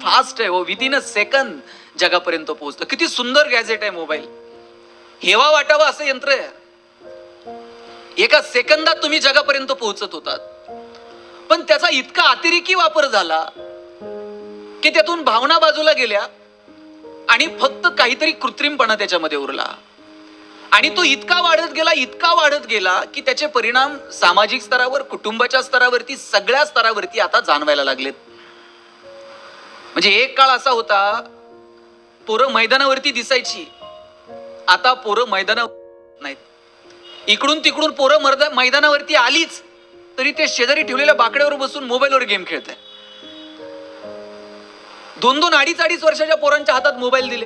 Fast आहे हो within अ second जगापर्यंत पोहोचतो. किती सुंदर गॅजेट आहे मोबाईल. हेवा वाटावा असं यंत्र आहे. एका सेकंदात तुम्ही जगापर्यंत पोहोचत होतात. पण त्याचा इतका अतिरेकी वापर झाला की त्यातून भावना बाजूला गेल्या आणि फक्त काहीतरी कृत्रिमपणा त्याच्यामध्ये उरला. आणि तो इतका वाढत गेला इतका वाढत गेला की त्याचे परिणाम सामाजिक स्तरावर कुटुंबाच्या स्तरावरती सगळ्या स्तरावरती आता जाणवायला लागलेत. म्हणजे एक काळ असा होता पोरं मैदानावरती दिसायची. आता पोरं मैदाना नाहीत. इकडून तिकडून पोरं मर्द मैदानावरती आलीच तरी ते शेजारी ठेवलेल्या बाकड्यावर बसून मोबाईलवर गेम खेळत आहे दोन दोन अडीच अडीच वर्षाच्या पोरांच्या हातात मोबाईल दिले.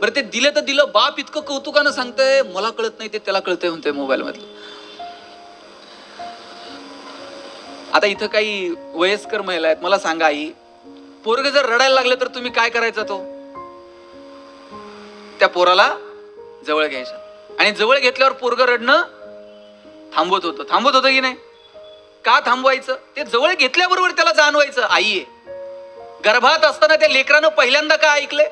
बरं ते दिलं तर दिलं बाप इतकं कौतुकानं सांगतंय मला कळत नाही ते त्याला कळतंय म्हणतंय मोबाईल मधलं आता इथं काही वयस्कर महिला आहेत मला सांगा आई. पोरग जर रडायला लागलं तर तुम्ही काय करायचं तो? त्या पोराला जवळ घ्यायचं. आणि जवळ घेतल्यावर पोरग रडणं थांबवत होतं. थांबवत होतं की नाही? का थांबवायचं? ते जवळ घेतल्याबरोबर त्याला जाणवायचं. आई आहे. गर्भात असताना त्या लेकरानं पहिल्यांदा काय ऐकले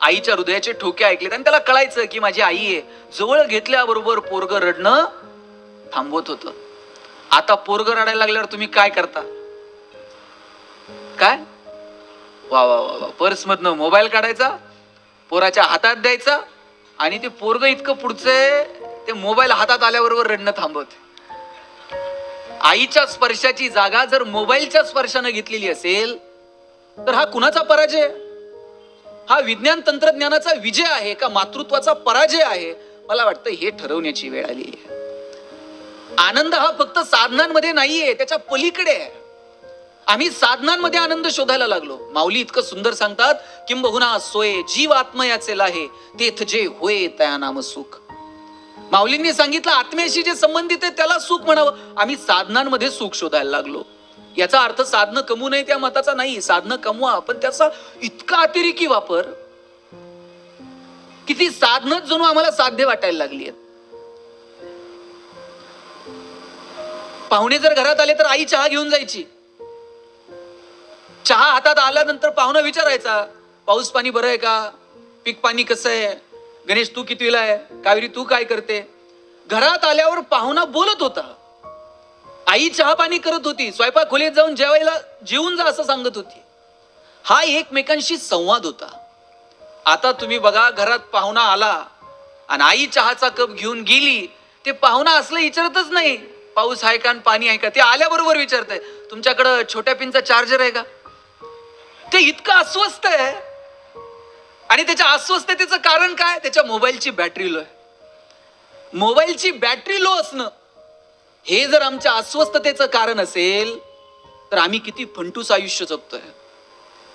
आईच्या हृदयाचे ठोके ऐकले आणि त्याला कळायचं की माझी आई आहे. जवळ घेतल्याबरोबर पोरग रडणं थांबवत होतं. आता पोरग रडायला लागल्यावर तुम्ही काय करता? काय? वा वा वा वा. पर्स मधनं मोबाईल काढायचा पोराच्या हातात द्यायचा आणि ते पोरग इतकं पुढचंय ते मोबाईल हातात आल्याबरोबर रडणं थांबवते आईच्या स्पर्शाची जागा जर मोबाईलच्या स्पर्शानं घेतलेली असेल तर हा कुणाचा पराजय हा विज्ञान तंत्रज्ञानाचा विजय आहे का मातृत्वाचा पराजय आहे? मला वाटतं हे ठरवण्याची वेळ आली आहे. आनंद हा फक्त साधनांमध्ये नाहीये त्याच्या पलीकडे आहे. आम्ही साधनांमध्ये आनंद शोधायला लागलो. माऊली इतकं सुंदर सांगतात किंबहुना सोये जीव आत्मयाचे लाहे तेथ जे होय त्या नाम सुख. माऊलींनी सांगितलं आत्म्याशी जे संबंधित आहे त्याला सुख म्हणावं. आम्ही साधनांमध्ये सुख शोधायला लागलो. याचा अर्थ साधनं कमवू नये त्या मताचा नाही. साधनं कमवा पण त्याचा इतका अतिरेकी वापर किती साधनच जणू आम्हाला साध्य वाटायला लागली आहेत पाहुणे जर घरात आले तर आई चहा घेऊन जायची. चहा हातात आल्यानंतर पाहुणा विचारायचा पाऊस पाणी बरं आहे का? पीक पाणी कसं आहे? गणेश तू कितवीला आहे? कावेरी तू काय करते? घरात आल्यावर पाहुणा बोलत होता. आई चहा पाणी करत होती. स्वयंपाक खोलीत जाऊन जेवायला जेवून जा असं सांगत होती. हा एकमेकांशी संवाद होता. आता तुम्ही बघा घरात पाहुणा आला आणि आई चहाचा कप घेऊन गेली ते पाहुणा असलं विचारतच नाही. पाऊस आहे का आणि पाणी आहे का? ते आल्याबरोबर विचारतंय. तुमच्याकडं छोट्या पिनचा चार्जर आहे का? ते इतकं अस्वस्थ आहे. आणि त्याच्या अस्वस्थतेचं कारण काय? त्याच्या मोबाईलची बॅटरी लो आहे मोबाईलची बॅटरी लो असणं. हे जर आमच्या अस्वस्थतेचं कारण असेल तर आम्ही किती फंटूस आयुष्य जगतोय.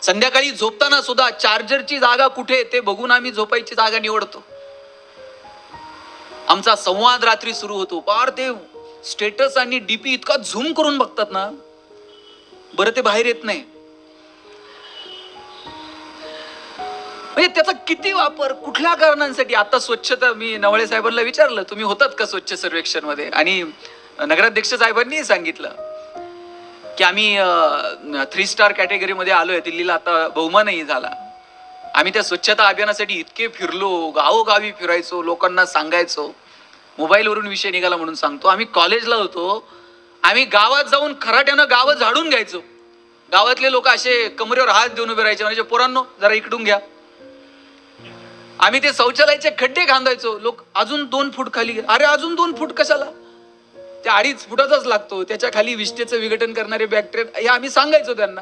संध्याकाळी झोपताना सुद्धा चार्जरची जागा कुठे आहे ते बघून आम्ही झोपायची जागा निवडतो. आमचा संवाद रात्री सुरू होतो. पार ते स्टेटस आणि डीपी इतका झूम करून बघतात ना. बरं ते बाहेर येत नाही. म्हणजे त्याचा किती वापर कुठल्या कारणांसाठी? आता स्वच्छता मी नवळे साहेबांना विचारलं तुम्ही होतात का स्वच्छ सर्वेक्षणमध्ये आणि नगराध्यक्ष साहेबांनी सांगितलं की आम्ही थ्री स्टार कॅटेगरीमध्ये आलोय दिल्लीला आता बहुमानही झाला. आम्ही त्या स्वच्छता अभियानासाठी इतके फिरलो गावोगावी फिरायचो लोकांना सांगायचो. मोबाईलवरून विषय निघाला म्हणून सांगतो. आम्ही कॉलेजला होतो. आम्ही गावात जाऊन खराट्यानं गावं झाडून घ्यायचो. गावातले लोक असे कमरेवर हात देऊन उभे राहायचे. म्हणजे पोरांनो जरा इकडून घ्या. आम्ही ते शौचालयाचे खड्डे खांदायचो. लोक अजून दोन फूट खाली अरे अजून दोन फूट कशाला? ते अडीच फुटाचाच लागतो. त्याच्याखाली विष्ठेचं विघटन करणारे बॅक्टेरिया हे आम्ही सांगायचो त्यांना.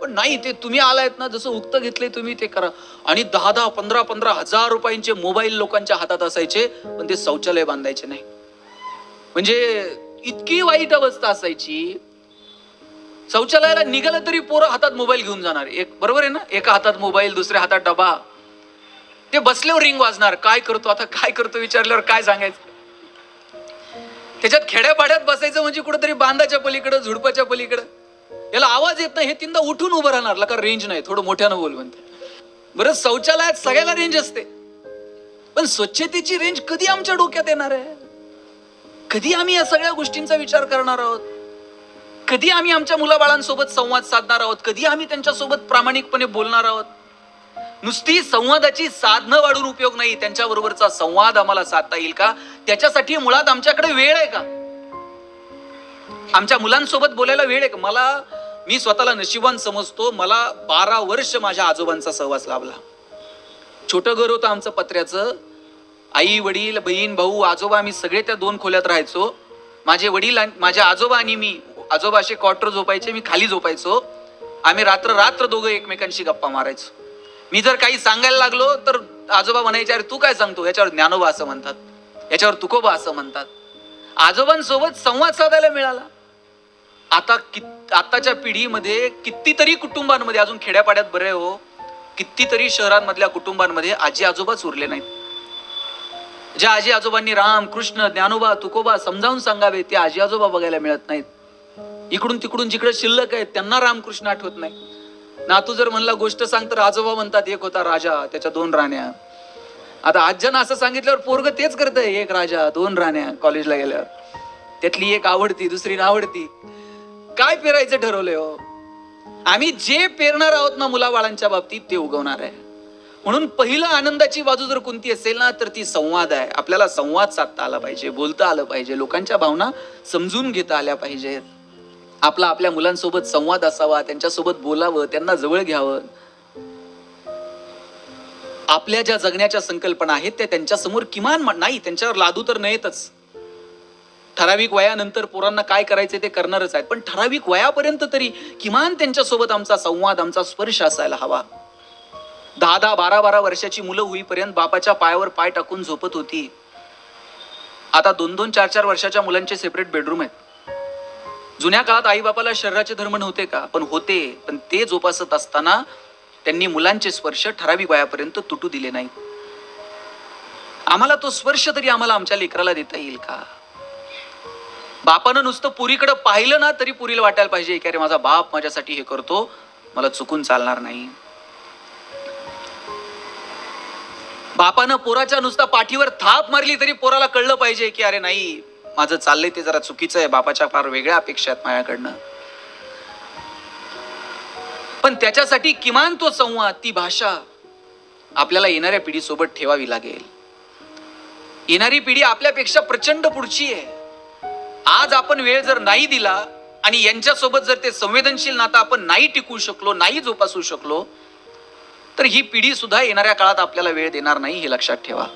पण नाही ते तुम्ही आलायत ना जसं उक्त घेतले तुम्ही ते करा. आणि दहा दहा पंधरा पंधरा हजार रुपयांचे मोबाईल लोकांच्या हातात असायचे पण ते शौचालय बांधायचे नाही. म्हणजे इतकी वाईट अवस्था असायची. शौचालयाला निघालं तरी पोरं हातात मोबाईल घेऊन जाणार. एक बरोबर आहे ना? एका हातात मोबाईल दुसऱ्या हातात डबा. ते बसल्यावर रिंग वाजणार. काय करतो आता काय करतो विचारल्यावर काय सांगायचं? त्याच्यात खेड्यापाड्यात बसायचं म्हणजे कुठेतरी बांधाच्या पलीकडं झुडपाच्या पलीकडं. याला आवाज येत नाही हे तीनदा उठून उभं राहणार. का रेंज नाही थोडं मोठ्यानं बोल म्हणते. बरं शौचालयात सगळ्याला रेंज असते. पण स्वच्छतेची रेंज कधी आमच्या डोक्यात येणार आहे? कधी आम्ही या सगळ्या गोष्टींचा विचार करणार आहोत? कधी आम्ही आमच्या मुलाबाळांसोबत संवाद साधणार आहोत? कधी आम्ही त्यांच्यासोबत प्रामाणिकपणे बोलणार आहोत? नुसती संवादाची साधनं वाढून उपयोग नाही. त्यांच्याबरोबरचा संवाद आम्हाला साधता येईल का? त्याच्यासाठी मुळात आमच्याकडे वेळ आहे का? आमच्या मुलांसोबत बोलायला वेळ आहे का? मला मी स्वतःला नशिबान समजतो. मला बारा वर्ष माझ्या आजोबांचा सहवास लाभला. छोटं घर होतं आमचं पत्र्याचं. आई वडील बहीण भाऊ आजोबा आम्ही सगळे त्या दोन खोल्यात राहायचो. माझे वडील माझ्या आजोबा आणि मी आजोबा असे क्वार्टर झोपायचे मी खाली झोपायचो. आम्ही रात्र रात्र दोघं एकमेकांशी गप्पा मारायचो. मी जर काही सांगायला लागलो तर आजोबा म्हणायचे अरे तू काय सांगतो? याच्यावर ज्ञानोबा असं म्हणतात. याच्यावर तुकोबा असं म्हणतात. आजोबांसोबत संवाद साधायला मिळाला. आता कित आताच्या पिढीमध्ये कितीतरी कुटुंबांमध्ये अजून खेड्यापाड्यात बरे हो कितीतरी शहरांमधल्या कुटुंबांमध्ये आजी आजोबाच उरले नाहीत. ज्या आजी आजोबांनी राम कृष्ण ज्ञानोबा तुकोबा समजावून सांगावे ते आजी आजोबा बघायला मिळत नाहीत. इकडून तिकडून जिकडे शिल्लक आहेत त्यांना रामकृष्ण आठवत नाही नातू जर म्हणला गोष्ट सांग तर आजोबा म्हणतात एक होता राजा त्याच्या दोन राण्या. आता आजन असं सांगितल्यावर पोरग तेच करतंय एक राजा दोन राण्या कॉलेजला गेल्यावर. त्यातली एक आवडती दुसरी आवडती काय पेरायचं ठरवलंय हो? आम्ही जे पेरणार आहोत ना मुलाबाळांच्या बाबतीत ते उगवणार आहे. म्हणून पहिलं आनंदाची बाजू जर कोणती असेल ना तर ती संवाद आहे. आपल्याला संवाद साधता आला पाहिजे बोलता आलं पाहिजे लोकांच्या भावना समजून घेता आल्या पाहिजेत. आपला आपल्या मुलांसोबत संवाद असावा त्यांच्यासोबत बोलावं त्यांना जवळ घ्यावं. आपल्या ज्या जगण्याच्या संकल्पना आहेत त्या त्यांच्यासमोर किमान नाही त्यांच्यावर लादू तर नयेतच. ठराविक वयानंतर पोरांना काय करायचे ते करणारच आहेत. पण ठराविक वयापर्यंत तरी किमान त्यांच्यासोबत आमचा संवाद आमचा स्पर्श असायला हवा. दहा दहा बारा बारा वर्षाची मुलं होईपर्यंत बापाच्या पायावर पाय टाकून झोपत होती. आता दोन दोन चार चार वर्षाच्या मुलांचे सेपरेट बेडरूम आहेत. जुन्या काळात आई बापाला शरीराचे धर्म नव्हते का? पण होते. पण ते जोपासत असताना त्यांनी मुलांचे स्पर्श ठराविक वयापर्यंत तुटू दिले नाही आम्हाला तो स्पर्श तरी आम्हाला आमच्या लेकराला देता येईल का? बापानं नुसतं पुरीकडे पाहिलं ना तरी पुरीला वाटायला पाहिजे की अरे माझा बाप माझ्यासाठी हे करतो मला चुकून चालणार नाही. बापानं पोराच्या नुसता पाठीवर थाप मारली तरी पोराला कळलं पाहिजे की अरे नाही माझं चाललंय ते जरा चुकीचं आहे. बापाच्या फार वेगळ्या अपेक्षा आहेत माझ्याकडनं. पण त्याच्यासाठी किमान तो संवाद ती भाषा आपल्याला येणाऱ्या पिढीसोबत ठेवावी लागेल. येणारी पिढी आपल्यापेक्षा प्रचंड पुढची आहे. आज आपण वेळ जर नाही दिला आणि यांच्यासोबत जर ते संवेदनशील नातं आपण नाही टिकू शकलो नाही जोपासू शकलो तर ही पिढी सुद्धा येणाऱ्या काळात आपल्याला वेळ देणार नाही हे लक्षात ठेवा.